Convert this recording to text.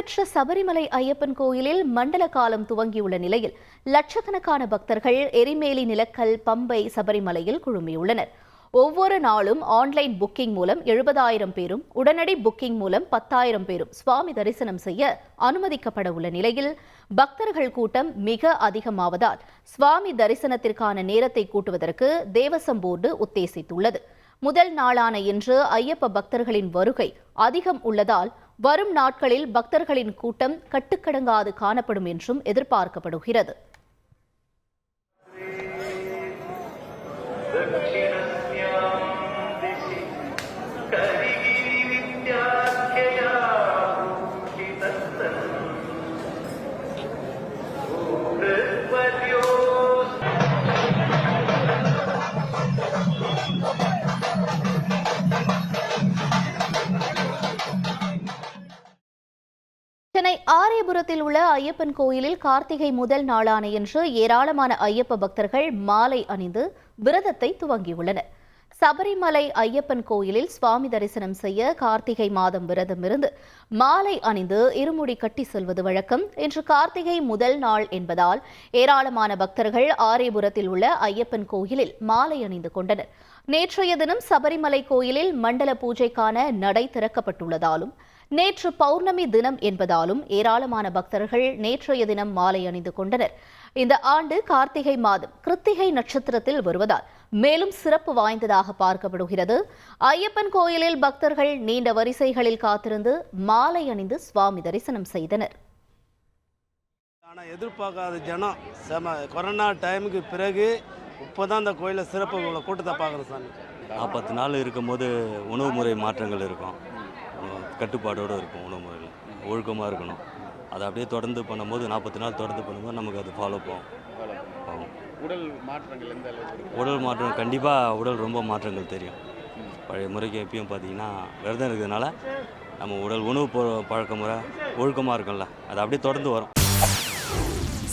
புகழ்பெற்ற சபரிமலை ஐயப்பன் கோயிலில் மண்டல காலம் துவங்கியுள்ள நிலையில் லட்சக்கணக்கான பக்தர்கள் எரிமேலி நிலக்கல் பம்பை சபரிமலையில் குழுமியுள்ளனர். ஒவ்வொரு நாளும் ஆன்லைன் புக்கிங் மூலம் எழுபதாயிரம் பேரும் உடனடி புக்கிங் மூலம் பத்தாயிரம் பேரும் சுவாமி தரிசனம் செய்ய அனுமதிக்கப்பட உள்ள நிலையில் பக்தர்கள் கூட்டம் மிக அதிகமாவதால் சுவாமி தரிசனத்திற்கான நேரத்தை கூட்டுவதற்கு தேவசம் போர்டு உத்தேசித்துள்ளது. முதல் நாளான இன்று ஐயப்ப பக்தர்களின் வருகை அதிகம் உள்ளதால் வரும் நாட்களில் பக்தர்களின் கூட்டம் கட்டுக்கடங்காது காணப்படும் என்றும் எதிர்பார்க்கப்படுகிறது. சென்னை ஆரியபுரத்தில் உள்ள ஐயப்பன் கோயிலில் கார்த்திகை முதல் நாளான இன்று ஏராளமான ஐயப்ப பக்தர்கள் மாலை அணிந்து விரதத்தை துவங்கியுள்ளனர். சபரிமலை ஐயப்பன் கோயிலில் சுவாமி தரிசனம் செய்ய கார்த்திகை மாதம் விரதம் இருந்து மாலை அணிந்து இருமுடி கட்டி செல்வது வழக்கம். இன்று கார்த்திகை முதல் நாள் என்பதால் ஏராளமான பக்தர்கள் ஆரியபுரத்தில் உள்ள ஐயப்பன் கோயிலில் மாலை அணிந்து கொண்டனர். நேற்றைய தினம் சபரிமலை கோயிலில் மண்டல பூஜைக்கான நடை திறக்கப்பட்டுள்ளதாலும் நேற்று பௌர்ணமி தினம் என்பதாலும் ஏராளமான பக்தர்கள் நேற்றைய தினம் மாலை அணிந்து கொண்டனர். இந்த ஆண்டு கார்த்திகை மாதம் கிருத்திகை நட்சத்திரத்தில் வருவதால் மேலும் சிறப்பு வாய்ந்ததாக பார்க்கப்படுகிறது. ஐயப்பன் கோயிலில் பக்தர்கள் நீண்ட வரிசைகளில் காத்திருந்து மாலை அணிந்து சுவாமி தரிசனம் செய்தனர். ஆனால் எதிர்பார்க்காத ஜனம் செம கொரோனா டைமுக்கு பிறகு இப்போ தான் இந்த கோயிலில் சிறப்பு இவ்வளோ கூட்டத்தை பார்க்குறோம் சாமி. நாற்பத்து நாள் இருக்கும்போது உணவு முறை மாற்றங்கள் இருக்கும். கட்டுப்பாடோடு இருக்கும் உணவு முறையில். ஒழுக்கமாக இருக்கணும். அதை அப்படியே தொடர்ந்து பண்ணும்போது நாற்பத்தி நாள் தொடர்ந்து பண்ணும்போது நமக்கு அது ஃபாலோ போகும். ஆகும். உடல் மாற்றங்கள் எந்த? உடல் மாற்றம் கண்டிப்பாக உடல் ரொம்ப மாற்றங்கள் தெரியும். பழைய முறைக்கு எப்பயும் பார்த்தீங்கன்னா விரதம் இருக்கிறதுனால நம்ம உடல் உணவு பழ- பழக்க முறை ஒழுக்கமாக இருக்கும்ல. அது அப்படியே தொடர்ந்து வரும்.